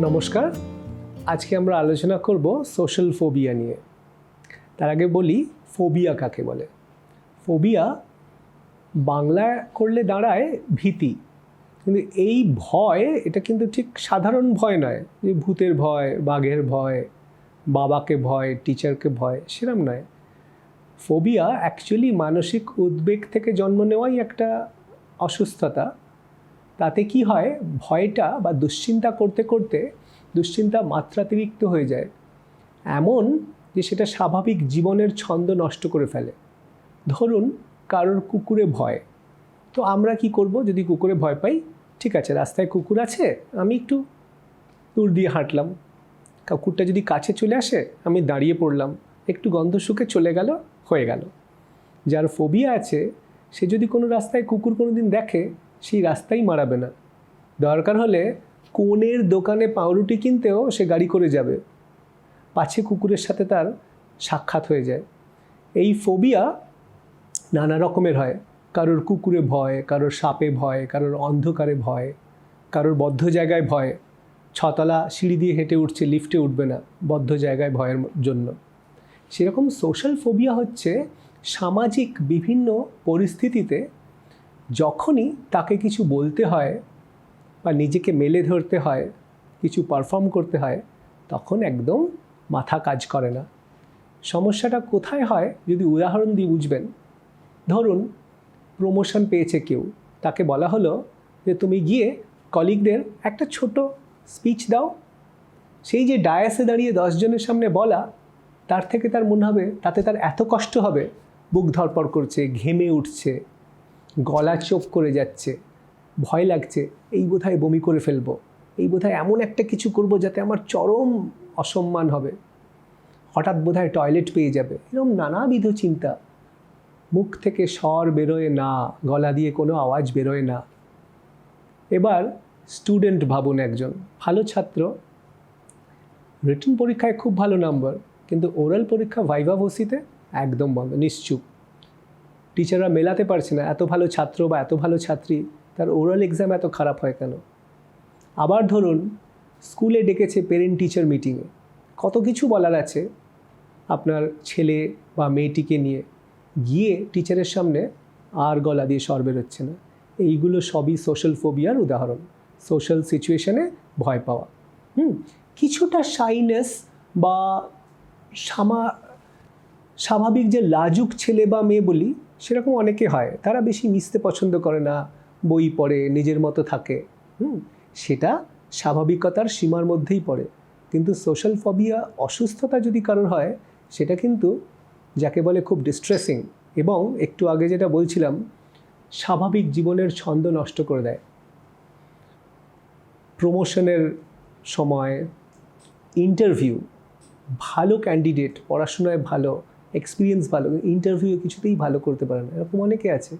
নমস্কার। আজকে আমরা আলোচনা করব সোশ্যাল ফোবিয়া নিয়ে। তার আগে বলি ফোবিয়া কাকে বলে? ফোবিয়া বাংলা করলে দাঁড়ায় ভীতি। কিন্তু এই ভয়, এটা কিন্তু ঠিক সাধারণ ভয় নয়। যে ভূতের ভয়, বাঘের ভয়, বাবাকে ভয় টিচারকে ভয়, সেরম নয়। ফোবিয়া অ্যাকচুয়ালি মানসিক উদ্বেগ থেকে জন্ম নেওয়াই একটা অসুস্থতা। তাতে কি হয়? ভয়টা বা দুশ্চিন্তা করতে করতে দুশ্চিন্তা মাত্রাতিরিক্ত হয়ে যায়। এমন যে সেটা স্বাভাবিক জীবনের ছন্দ নষ্ট করে ফেলে। ধরুন কারোর কুকুরে ভয়। তো আমরা কি করব? যদি কুকুরে ভয় পাই, ঠিক আছে, রাস্তায় কুকুর আছে, আমি একটু দূর দিয়ে হাঁটলাম। কুকুরটা যদি কাছে চলে আসে, আমি দাঁড়িয়ে পড়লাম। একটু গন্ধ শুকে চলে গেল, হয়ে গেল। যার ফোবিয়া আছে, সে যদি কোনো রাস্তায় কুকুর কোনো দিন দেখে সেই রাস্তাই মারাবে না। দরকার হলে কোণের দোকানে পাউরুটি কিনতেও সে গাড়ি করে যাবে। পাছে কুকুরের সাথে তার সাক্ষাৎ হয়ে যায়। এই ফোবিয়া নানা রকমের হয়। কারোর কুকুরে ভয়, কারোর সাপে ভয়, কারোর অন্ধকারে ভয়, কারোর বদ্ধ জায়গায় ভয়। ছতলা সিঁড়ি দিয়ে হেঁটে উঠছে, লিফটে উঠবে না, বদ্ধ জায়গায় ভয়ের জন্য। সেরকম সোশ্যাল ফোবিয়া হচ্ছে সামাজিক বিভিন্ন পরিস্থিতিতে যখনই তাকে কিছু বলতে হয় বা নিজেকে মেলে ধরতে হয়, কিছু পারফর্ম করতে হয়, তখন একদম মাথা কাজ করে না। সমস্যাটা কোথায় হয় যদি উদাহরণ দিয়ে বুঝবেন। ধরুন প্রমোশন পেয়েছে কেউ, তাকে বলা হলো যে তুমি গিয়ে কলিগদের একটা ছোট স্পিচ দাও। সেই যে ডায়াসে দাঁড়িয়ে দশজনের সামনে বলা, তার থেকে তার মনে হবে, তাতে তার এত কষ্ট হবে, বুক ধরপড় করছে, ঘেমে উঠছে। গলা চোখ করে যাচ্ছে, ভয় লাগছে, এই বোধহয় বমি করে ফেলব, এই বোধহয় এমন একটা কিছু করব যাতে আমার চরম অসম্মান হবে। হঠাৎ বোধহয় টয়লেট পেয়ে যাবে এরকম নানাবিধ চিন্তা। মুখ থেকে স্বর বেরোয় না, গলা দিয়ে কোনো আওয়াজ বেরোয় না। এবার স্টুডেন্ট ভাবুন একজন, ভালো ছাত্র। রিটেন পরীক্ষায় খুব ভালো নাম্বার, কিন্তু ওরাল পরীক্ষা ভাইভা ভসিতে একদম বন্ধ, নিশ্চুপ। টিচাররা মেলাতে পারছে না, এত ভালো ছাত্র বা এত ভালো ছাত্রী, তার ওরাল এক্সাম এত খারাপ হয় কেন? আবার ধরুন, স্কুলে ডেকেছে পেরেন্ট টিচার মিটিংয়ে কত কিছু বলার আছে আপনার ছেলে বা মেয়েটিকে নিয়ে। গিয়ে টিচারের সামনে আর গলা দিয়ে স্বর বেরোচ্ছে না। এইগুলো সবই সোশ্যাল ফোবিয়ার উদাহরণ। সোশ্যাল সিচুয়েশনে ভয় পাওয়া। হুম, কিছুটা শাইনেস বা সামা, স্বাভাবিক যে লাজুক ছেলে বা মেয়ে বলি সেরকম অনেকে হয়, তারা বেশি মিশতে পছন্দ করে না, বই পড়ে, নিজের মতো থাকে। হুম, সেটা স্বাভাবিকতার সীমার মধ্যেই পড়ে। কিন্তু সোশ্যাল ফবিয়া অসুস্থতা যদি কারোর হয়, সেটা কিন্তু যাকে বলে খুব ডিস্ট্রেসিং এবং একটু আগে যেটা বলছিলাম, স্বাভাবিক জীবনের ছন্দ নষ্ট করে দেয়। প্রমোশনের সময় ইন্টারভিউ ভালো ক্যান্ডিডেট পড়াশোনায় ভালো এক্সপিরিয়েন্স ভালো ইন্টারভিউ কিছুতেই ভালো করতে পারে না। এরকম অনেকে আছে।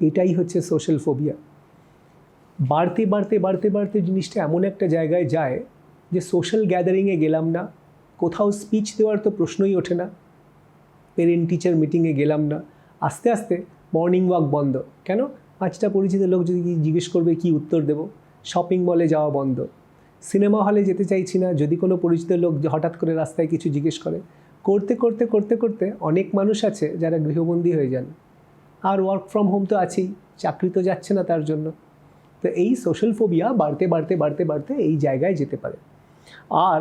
এটাই হচ্ছে সোশ্যাল ফোবিয়া বাড়তে বাড়তে বাড়তে বাড়তে জিনিসটা এমন একটা জায়গায় যায় যে সোশ্যাল গ্যাদারিংয়ে গেলাম না। কোথাও স্পিচ দেওয়ার তো প্রশ্নই ওঠে না। পেরেন্ট টিচার মিটিংয়ে গেলাম না। আস্তে আস্তে মর্নিং ওয়াক বন্ধ। কেন? পাঁচটা পরিচিত লোক যদি জিজ্ঞেস করবে, কি উত্তর দেব? শপিং মলে যাওয়া বন্ধ। সিনেমা হলে যেতে চাইছি না, যদি কোনো পরিচিত লোক হঠাৎ করে রাস্তায় কিছু জিজ্ঞেস করে। করতে করতে করতে করতে অনেক মানুষ আছে যারা গৃহবন্দী হয়ে যান। আর ওয়ার্ক ফ্রম হোম তো আছেই, চাকরি তো যাচ্ছে না তার জন্য। তো এই সোশ্যাল ফোবিয়া বাড়তে বাড়তে বাড়তে বাড়তে এই জায়গায় যেতে পারে। আর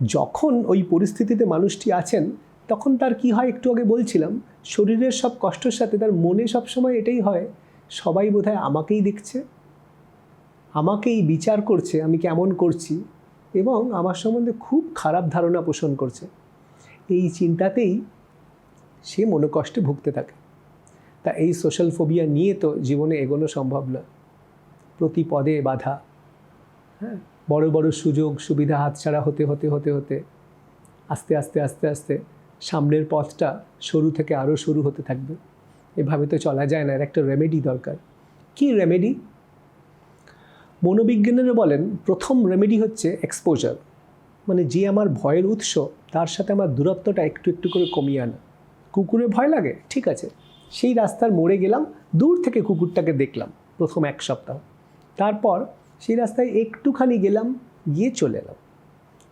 যখন ওই পরিস্থিতিতে মানুষটি আছেন, তখন তার কি হয় একটু আগে বলছিলাম, শরীরের সব কষ্টের সাথে তার মনে সবসময় এটাই হয়, সবাই বোধহয় আমাকেই দেখছে। আমাকেই বিচার করছে, আমি কেমন করছি এবং আমার সম্বন্ধে খুব খারাপ ধারণা পোষণ করছে। এই চিন্তাতেই সে মনোকষ্টে ভুগতে থাকে। তা এই সোশ্যাল ফোবিয়া নিয়ে তো জীবনে এগোনো সম্ভব না। প্রতি পদে বাধা হ্যাঁ? বড় বড় সুযোগ, সুবিধা হাতছাড়া হতে হতে হতে হতে, আস্তে আস্তে আস্তে আস্তে সামনের পথটা সরু থেকে আরও সরু হতে থাকবে। এভাবে তো চলা যায় না, এর একটা রেমেডি দরকার। কি রেমেডি মনোবিজ্ঞানীরা বলেন, প্রথম রেমেডি হচ্ছে এক্সপোজার মানে যে আমার ভয়ের উৎস, তার সাথে আমার দূরত্বটা একটু একটু করে কমিয়ে আনা। কুকুরে ভয় লাগে? ঠিক আছে। সেই রাস্তার মোড়ে গেলাম, দূর থেকে কুকুরটাকে দেখলাম, প্রথম এক সপ্তাহ। তারপর সেই রাস্তায় একটুখানি গেলাম, গিয়ে চলে এলাম।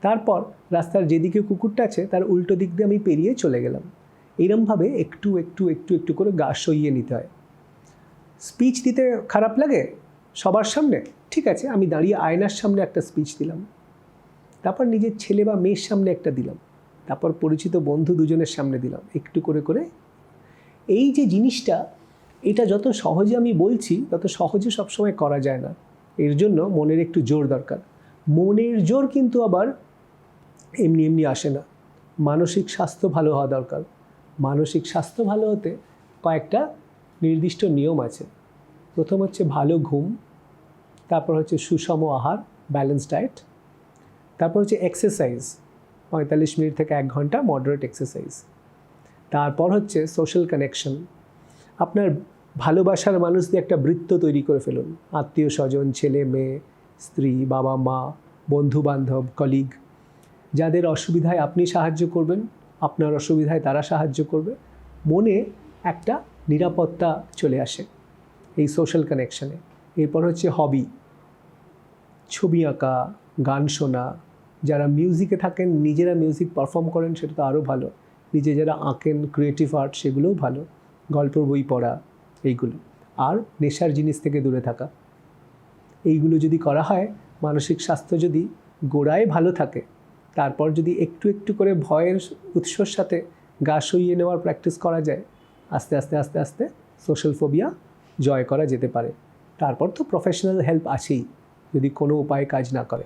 তারপর রাস্তার যেদিকে কুকুরটা আছে, তার উল্টো দিক দিয়ে আমি পেরিয়ে চলে গেলাম। এরমভাবে একটু একটু একটু একটু করে গা সইয়ে নিতে হয়। স্পিচ দিতে খারাপ লাগে? সবার সামনে? ঠিক আছে, আমি দাঁড়িয়ে আয়নার সামনে একটা স্পিচ দিলাম। তারপর নিজের ছেলে বা মেয়ের সামনে একটা দিলাম। তারপর পরিচিত বন্ধু দুজনের সামনে দিলাম, একটু করে করে। এই যে জিনিসটা, এটা যত সহজে আমি বলছি, তত সহজে সবসময় করা যায় না। এর জন্য মনের একটু জোর দরকার। মনের জোর কিন্তু আবার এমনি এমনি আসে না। মানসিক স্বাস্থ্য ভালো হওয়া দরকার। মানসিক স্বাস্থ্য ভালো হতে কয়েকটা নির্দিষ্ট নিয়ম আছে। প্রথম হচ্ছে ভালো ঘুম। তারপর হচ্ছে সুষম আহার ব্যালেন্স ডায়েট তারপর হচ্ছে এক্সারসাইজ পঁয়তাল্লিশ মিনিট থেকে এক ঘণ্টা মডারেট এক্সারসাইজ তারপর হচ্ছে সোশ্যাল কানেকশন আপনার ভালোবাসার মানুষ দিয়ে একটা বৃত্ত তৈরি করে ফেলুন। আত্মীয় স্বজন, ছেলে, মেয়ে, স্ত্রী, বাবা, মা বন্ধু বান্ধব কলিগ যাদের অসুবিধায় আপনি সাহায্য করবেন, আপনার অসুবিধায় তারা সাহায্য করবে। মনে একটা নিরাপত্তা চলে আসে এই সোশ্যাল কানেকশানে এরপর হচ্ছে হবি ছবি আঁকা, গান শোনা, যারা মিউজিকে থাকেন, নিজেরা মিউজিক পারফর্ম করেন, সেটা তো আরও ভালো। নিজে যারা আঁকেন ক্রিয়েটিভ আর্ট সেগুলোও ভালো। গল্পের বই পড়া, এইগুলো। আর নেশার জিনিস থেকে দূরে থাকা। এইগুলো যদি করা হয়, মানসিক স্বাস্থ্য যদি গোড়ায় ভালো থাকে, তারপর যদি একটু একটু করে ভয়ের উৎসর সাথে গা সইয়ে নেওয়ার প্র্যাকটিস করা যায়, আস্তে আস্তে আস্তে আস্তে সোশ্যাল ফোবিয়া জয় করা যেতে পারে। তারপর তো প্রফেশনাল হেল্প আছেই। যদি কোনো উপায়ে কাজ না করে।